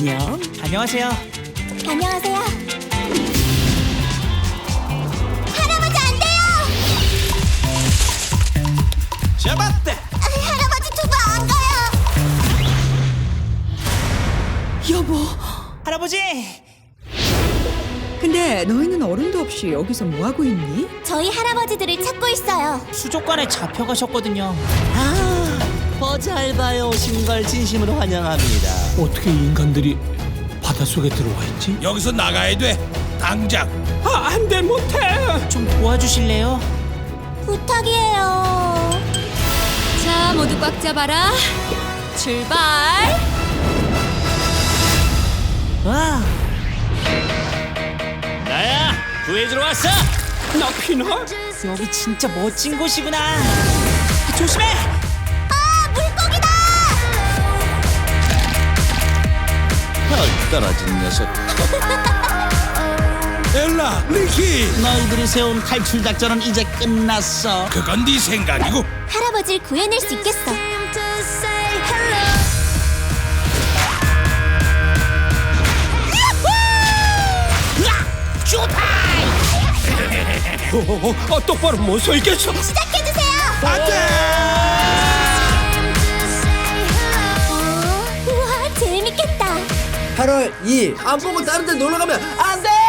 안녕하세요. 안녕하세요. 할아버지 안 돼요! 잡았다. 아, 할아버지 두부 안 가요! 여보, 할아버지. 근데 너희는 어른도 없이 여기서 뭐 하고 있니? 저희 할아버지들을 찾고 있어요. 수족관에 잡혀가셨거든요. 아, 버 잘바에 오신 걸 진심으로 환영합니다. 어떻게 인간들이 바닷속에 들어와 있지? 여기서 나가야 돼. 당장. 아, 안 돼, 못해! 좀 도와주실래요? 부탁이에요. 자, 모두 꽉 잡아라. 출발. 와, 나야, 구해주러 왔어. 나 피나? 여기 진짜 멋진 곳이구나. 조심해. 헐 떨어진 녀석. 엘라, 리키. 너희들이 세운 탈출 작전은 이제 끝났어. 그건 네 생각이고. 할아버지를 구해낼 수 있겠어. 어, 어, 어, 똑바로 못 서 있겠어! 시작해주 8월 2일 안 보고 다른 데 놀러 가면 안 돼!